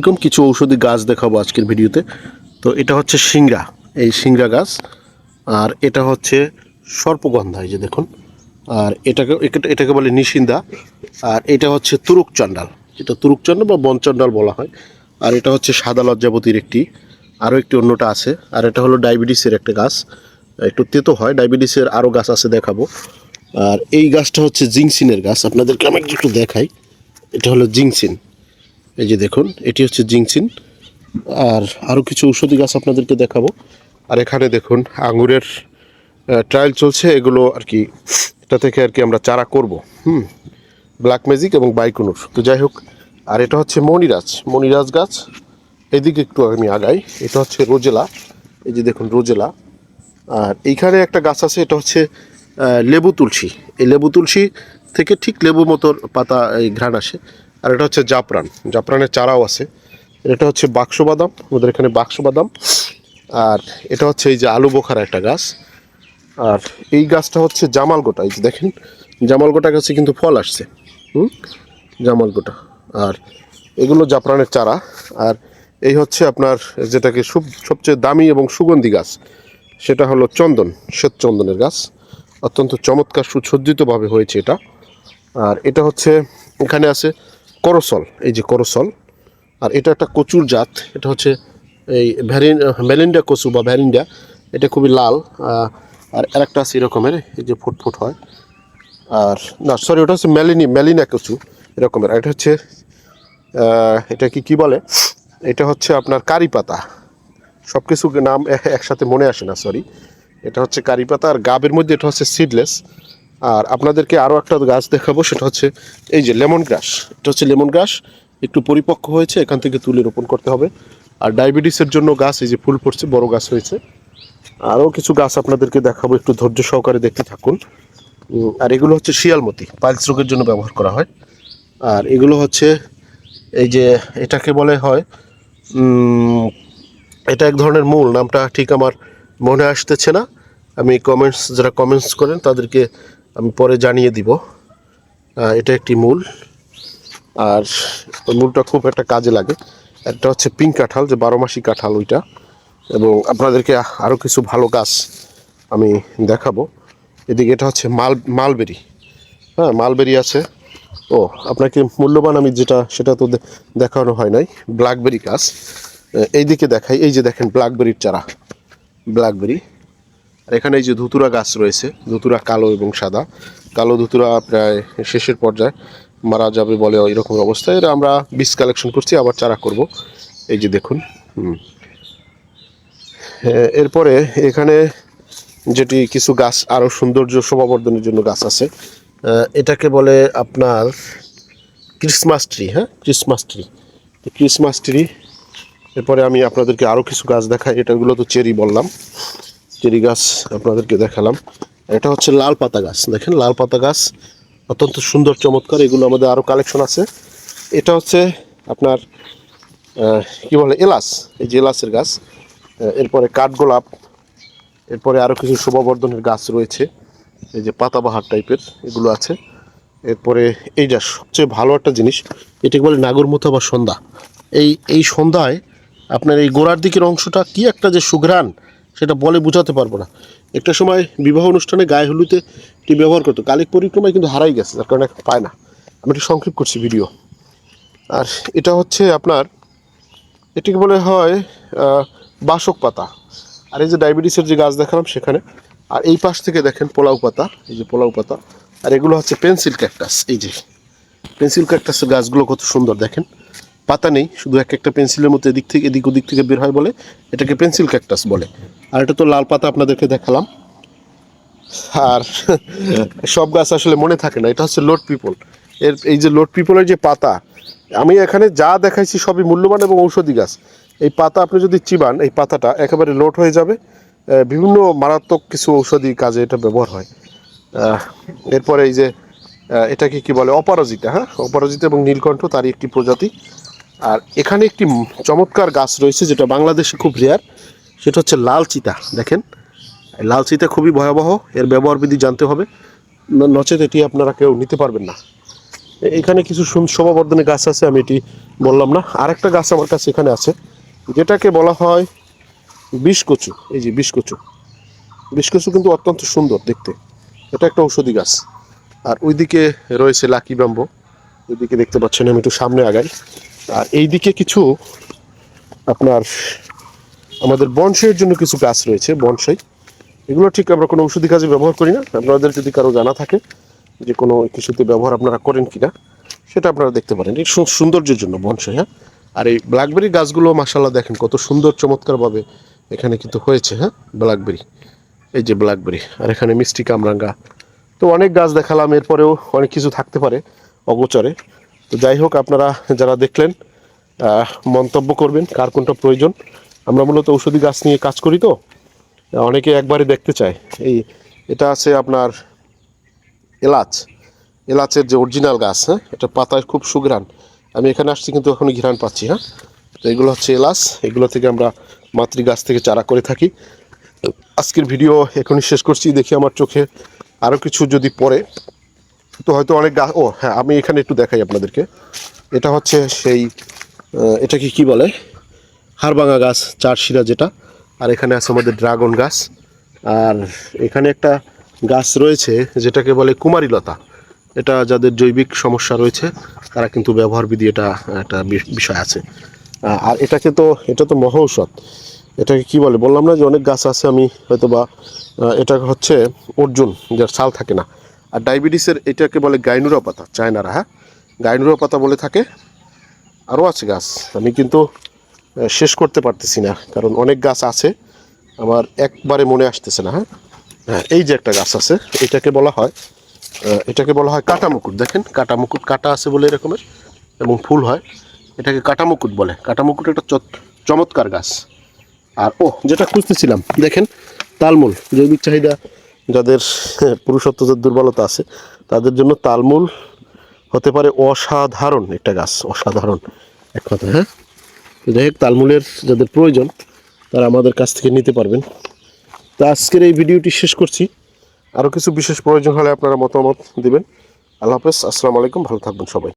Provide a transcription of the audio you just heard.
এরকম কিছু ঔষধি গাছ দেখাবো আজকের ভিডিওতে। তো এটা হচ্ছে সিংড়া, এই সিংড়া গাছ। আর এটা হচ্ছে সর্পগন্ধা, এই যে দেখুন। আর এটাকে এটাকে বলে নিশিন্দা। আর এটা হচ্ছে তুরুক চণ্ডাল এটা তুরুক চণ্ডাল বা বনচণ্ডাল বলা হয়। আর এটা হচ্ছে সাদা লজ্জাবতীর একটি, আরও একটি অন্যটা আছে। আর এটা হলো ডায়াবেটিসের একটা গাছ। একটু তেতো হয়, ডায়াবেটিসের আরও গাছ আছে দেখাবো। আর এই গাছটা হচ্ছে জিংসিনের গাছ। আপনাদেরকে আমি একটু দেখাই। এটা হলো জিংসিন। এই যে দেখুন, এটি হচ্ছে জিংসিন আর আরও কিছু ঔষধি গাছ আপনাদেরকে দেখাবো। আর এখানে দেখুন, আঙুরের ট্রায়াল চলছে। এগুলো আর কি, এটা থেকে আর কি আমরা চারা করব। হুম ব্ল্যাক ম্যাজিক এবং বাইকুনুর। তো যাই হোক, আর এটা হচ্ছে মণিরাজ মণিরাজ গাছ। এদিকে একটু আমি আগাই। এটা হচ্ছে রোজেলা। এই যে দেখুন, রোজেলা। আর এইখানে একটা গাছ আছে, এটা হচ্ছে লেবু তুলসী। এই লেবু তুলসী থেকে ঠিক লেবু মতোর পাতা, এই ঘ্রাণ আসে। আর এটা হচ্ছে জাফরান। জাফরানের চারাও আছে। এটা হচ্ছে বাক্স বাদাম আমাদের এখানে বাক্স বাদাম আর এটা হচ্ছে এই যে আলু বোখারা একটা গাছ। আর এই গাছটা হচ্ছে জামাল গোটা। এই যে দেখেন, জামাল গোটা গাছে কিন্তু ফল আসছে। হুম? জামাল গোটা। আর এগুলো জাফরানের চারা। আর এই হচ্ছে আপনার যেটাকে সব সবচেয়ে দামি এবং সুগন্ধি গাছ। সেটা হলো চন্দন, শ্বেত চন্দনের গাছ। অত্যন্ত চমৎকার, সুসজ্জিতভাবে হয়েছে এটা। আর এটা হচ্ছে, এখানে আছে করসল এই যে করসল আর এটা একটা কচুর জাত এটা হচ্ছে এই ভ্যারিন ম্যালিন্ডা কচু বা ভ্যারিন্ডা এটা খুবই লাল আহ, আর আরেকটা আছে এরকমের এই যে ফুটফুট হয় আর না সরি ওটা হচ্ছে ম্যালিনি ম্যালিনা কচু এরকমের আর এটা হচ্ছে এটা কি কি বলে? এটা হচ্ছে আপনার কারি পাতা সব কিছু নাম একসাথে মনে আসে না সরি এটা হচ্ছে কারি পাতা আর গাবের মধ্যে এটা হচ্ছে সিডলেস আর আপনাদেরকে আরও একটা গাছ দেখাবো, সেটা হচ্ছে এই যে লেমন গ্রাস। এটা হচ্ছে লেমন গ্রাস, একটু পরিপক্ক হয়েছে, এখান থেকে তুলে রোপণ করতে হবে। আর ডায়াবেটিসের জন্য গাছ, এই যে ফুল পড়ছে, বড় গাছ হয়েছে। আরও কিছু গাছ আপনাদেরকে দেখাবো, একটু ধৈর্য সহকারে দেখতে থাকুন। আর এগুলো হচ্ছে শিয়ালমতি, পাইলস রোগের জন্য ব্যবহার করা হয়। আর এগুলো হচ্ছে এই যে, এটাকে বলে হয় এটা এক ধরনের মূল, নামটা ঠিক আমার মনে আসতেছে না। আমি কমেন্টস যারা কমেন্টস করেন, তাদেরকে আমি পরে জানিয়ে দিব। এটা একটি মূল। আর ওই মূলটা খুব একটা কাজে লাগে। একটা হচ্ছে পিঙ্ক কাঁঠাল, যে বারো মাসি কাঁঠাল ওইটা। এবং আপনাদেরকে আরও কিছু ভালো গাছ আমি দেখাবো। এদিকে এটা হচ্ছে মাল, মালবেরি। হ্যাঁ মালবেরি আছে। ও, আপনাকে মূল্যবান আমি যেটা, সেটা তো দেখানো হয় নাই। ব্ল্যাকবেরি গাছ। এইদিকে দেখাই। এই যে দেখেন, ব্ল্যাকবেরির চারা। ব্ল্যাকবেরি। আর এখানে এই যে ধুতুরা গাছ রয়েছে ধুতুরা কালো এবং সাদা। কালো ধুতুরা প্রায় শেষের পর্যায়ে মারা যাবে বলে এরকম অবস্থায়। এটা আমরা বীজ কালেকশন করছি আবার চারা করব। এই যে দেখুন হ্যাঁ, এরপরে এখানে যেটি কিছু গাছ আরও সৌন্দর্য শোভাবর্ধনের জন্য গাছ আছে। এটাকে বলে আপনার ক্রিসমাস ট্রি হ্যাঁ? Christmas tree. ক্রিসমাস ট্রি এরপরে আমি আপনাদেরকে আরও কিছু গাছ দেখাই। এটাগুলো তো চেরি বললাম। চেরি গাছ আপনাদেরকে দেখালাম। এটা হচ্ছে লাল পাতা গাছ, দেখেন লাল পাতা গাছ, অত্যন্ত সুন্দর, চমৎকার, এগুলো আমাদের আরও কালেকশন আছে। এটা হচ্ছে আপনার কি বলে, এলাচ, এই যে এলাচের গাছ এরপরে কাঠগোলাপ, এরপরে আরও কিছু শোভাবর্ধনের গাছ রয়েছে, এই যে পাতাবাহার টাইপের এগুলো আছে। এরপরে এইটা সবচেয়ে ভালো একটা জিনিস, এটাকে বলে নাগরমুথা বা সন্ধ্যা। এই এই সন্ধ্যায় আপনার এই গোড়ার দিকের অংশটা কি একটা যে সুঘ্রাণ সেটা বলে বোঝাতে পারব না। একটা সময় বিবাহ অনুষ্ঠানে গায়ে হলুদে এটি ব্যবহার করতো। কালিক পরিক্রমায় কিন্তু হারাই গেছে, যার কারণে পায় না। আমি একটু সংক্ষেপ করছি ভিডিও। আর এটা হচ্ছে আপনার, এটিকে বলে হয় বাসক পাতা। আর এই যে ডায়াবেটিসের যে গাছ দেখালাম সেখানে, আর এই পাশ থেকে দেখেন পোলাও পাতা, এই যে পোলাও পাতা। আর এগুলো হচ্ছে পেন্সিল ক্যাকটাস, এই যে। পেন্সিল ক্যাকটাসের গাছগুলো কত সুন্দর, দেখেন। পাতা নেই, শুধু এক একটা পেন্সিলের মতো এদিক থেকে, এদিক ওদিক থেকে বের হয় বলে, এটাকে পেন্সিল ক্যাকটাস বলে। আর এটা তো লাল পাতা আপনাদেরকে দেখালাম। আর সব গাছ আসলে মনে থাকে না, এটা হচ্ছে লোড পিপল এর, এই যে লোড পিপলের যে পাতা, আমি এখানে যা দেখাইছি সবই মূল্যবান এবং ঔষধি গাছ। এই পাতা আপনি যদি চিবান, এই পাতাটা একেবারে লোড হয়ে যাবে। বিভিন্ন মারাত্মক কিছু ঔষধি কাজে এটা ব্যবহার হয়। এরপরে এই যে এটাকে কি বলে, অপরাজিতা হ্যাঁ? অপরাজিতা এবং নীলকণ্ঠ, তারই একটি প্রজাতি। আর এখানে একটি চমৎকার গাছ রয়েছে যেটা বাংলাদেশে খুব রেয়ার সেটা হচ্ছে লাল চিতা, দেখেন। লাল চিতা খুবই ভয়াবহ, এর ব্যবহার বিধি জানতে হবে। নচেত এটি আপনারা কেউ নিতে পারবেন না। এখানে কিছু শোভাবর্ধনের গাছ আছে, আমি এটি বললাম না। আরেকটা গাছ আমার কাছে এখানে আছে, যেটাকে বলা হয় বিষকচু। এই যে বিষকচু। বিষকচু কিন্তু অত্যন্ত সুন্দর দেখতে। এটা একটা ঔষধি গাছ। আর ওইদিকে রয়েছে লাকি ব্যাম্বো। ওইদিকে দেখতে পাচ্ছেন, আমি একটু সামনে আগাই। আর এইদিকে কিছু আপনার আমাদের বনসাইয়ের জন্য কিছু গাছ রয়েছে, বনসাই। এগুলো ঠিক আমরা কোনো ঔষধি কাজে ব্যবহার করি না। আপনাদের যদি কারও জানা থাকে যে কোনো কিছুতে ব্যবহার আপনারা করেন কিনা, সেটা আপনারা দেখতে পারেন। এই সৌন্দর্যের জন্য বনসাই হ্যাঁ? আর এই ব্ল্যাকবেরি গাছগুলো মাসাল্লাহ দেখেন কত সুন্দর, চমৎকারভাবে এখানে কিন্তু হয়েছে হ্যাঁ? ব্ল্যাকবেরি, এই যে ব্ল্যাকবেরি, আর এখানে মিষ্টি কামরাঙ্গা। তো অনেক গাছ দেখালাম, এরপরেও অনেক কিছু থাকতে পারে অগোচরে। তো যাই হোক, আপনারা যারা দেখলেন মন্তব্য করবেন, কার কোনটা প্রয়োজন। আমরা মূলত ঔষধি গাছ নিয়ে কাজ করি তো। অনেকে একবারে দেখতে চায়। এই, এটা আছে আপনার এলাচ। এলাচের যে অরিজিনাল গাছ হ্যাঁ এটা পাতায় খুব সুঘ্রাণ। আমি এখানে আসছি কিন্তু এখনই ঘ্রাণ পাচ্ছি হ্যাঁ। তো এগুলো হচ্ছে এলাচ। এগুলো থেকে আমরা মাতৃ গাছ থেকে চারা করে থাকি। আজকের ভিডিও এখনই শেষ করছি। দেখি আমার চোখে আরও কিছু যদি পড়ে। তো হয়তো অনেক গাছ ও হ্যাঁ আমি এখানে একটু দেখাই আপনাদেরকে। এটা হচ্ছে সেই এটাকে কি বলে? হাড়ভাঙা গাছ, চারশিরা যেটা। আর এখানে আছে আমাদের ড্রাগন গাছ। আর এখানে একটা গাছ রয়েছে, যেটাকে বলে কুমারী লতা এটা যাদের জৈবিক সমস্যা রয়েছে, তারা কিন্তু ব্যবহার বিধি এটা, একটা বিষয় আছে। আর এটাকে তো, এটা তো মহা ঔষধ। এটাকে কি বলে? বললাম না যে অনেক গাছ আছে, আমি হয়তো বা এটা হচ্ছে অর্জুন, যার ছাল থাকে না। আর ডায়াবেটিসের এটাকে বলে গাইনুরা পাতা, চায়নারা হ্যাঁ? গাইনুরা পাতা বলে থাকে। আরও আছে গাছ, আমি কিন্তু শেষ করতে পারতেছি না, কারণ অনেক গাছ আছে, আমার একবারে মনে আসতেছে না হ্যাঁ? হ্যাঁ এই যে একটা গাছ আছে, এটাকে বলা হয় এটাকে বলা হয় কাটা মুকুট দেখেন? কাটা মুকুট কাটা আছে বলে এরকমের এবং ফুল হয়। এটাকে কাটা মুকুট বলে। কাটা মুকুট একটা চমৎকার গাছ। আর ও যেটা খুঁজতেছিলাম, দেখেন, তালমূল, জৈবিক চাহিদা যাদের হ্যাঁ, পুরুষত্বদের দুর্বলতা আছে তাদের জন্য তালমূল হতে পারে অসাধারণ একটা গাছ অসাধারণ এক কথা হ্যাঁ? যাই হোক তালমূলের যাদের প্রয়োজন তারা আমাদের কাছ থেকে নিতে পারবেন। তো আজকের এই ভিডিওটি শেষ করছি। আরও কিছু বিশেষ প্রয়োজন হলে আপনারা মতামত দিবেন। আল্লাহ হাফেজ আসসালামু আলাইকুম ভালো থাকবেন সবাই।